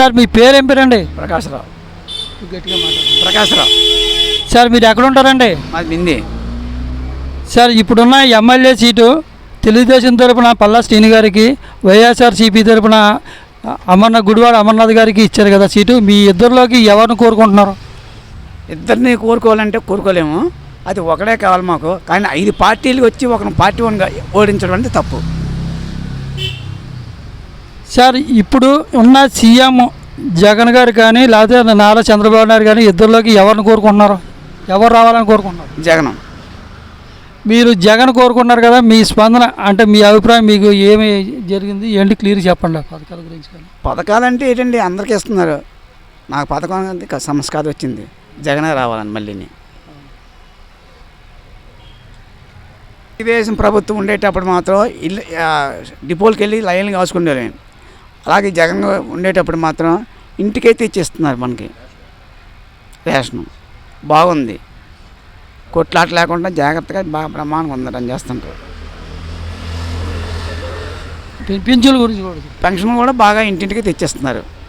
Sir మీ పేరు ఏం పేరండి? ప్రకాశరావు. ప్రకాశరావు. సార్ మీరు ఎక్కడ ఉంటారండి మాది మింది సార్ ఇప్పుడున్న ఎమ్మెల్యే సీటు తెలుగుదేశం తరపున పల్లా శ్రీని గారికి వైఎస్ఆర్సీపీ తరపున అమర్నాథ్ గుడివాడ అమర్నాథ్ గారికి ఇచ్చారు కదా సీటు. మీ ఇద్దరిలోకి ఎవరిని కోరుకుంటున్నారు? ఇద్దరిని కోరుకోవాలంటే కోరుకోలేము. అది ఒకడే కావాలి మాకు. కానీ ఐదు పార్టీలు వచ్చి ఒక పార్టీ ఓడించడం అంటే తప్పు. సార్ ఇప్పుడు ఉన్న సీఎం జగన్ గారు కానీ లేకపోతే నారా చంద్రబాబు నాయుడు కానీ ఇద్దరిలోకి ఎవరిని కోరుకుంటున్నారు? ఎవరు రావాలని కోరుకుంటున్నారు? జగనం. మీరు జగన్ కోరుకున్నారు కదా మీ స్పందన అంటే మీ అభిప్రాయం మీకు ఏమి జరిగింది? ఏంటి? క్లియర్ చెప్పండి పథకాల గురించి కానీ. పథకాలంటే ఏంటండి? అందరికీ ఇస్తున్నారు. నాకు పథకం కాదు వచ్చింది. జగనే రావాలని మళ్ళీని. తెలుగుదేశం ప్రభుత్వం ఉండేటప్పుడు మాత్రం ఇల్లు డిపోలకు వెళ్ళి లైన్లు కాసుకునేవారు అలాగే జగన్ ఉండేటప్పుడు మాత్రం ఇంటికైతే ఇచ్చేస్తున్నారు మనకి. రేషను. బాగుంది. కొట్లాట లేకుండా జాగ్రత్తగా బాగా బ్రహ్మాండంగా ఉందటం చేస్తుంటారు పెన్- పింఛన్ల గురించి కూడా పెన్షన్ కూడా బాగా ఇంటింటికి తెచ్చేస్తున్నారు.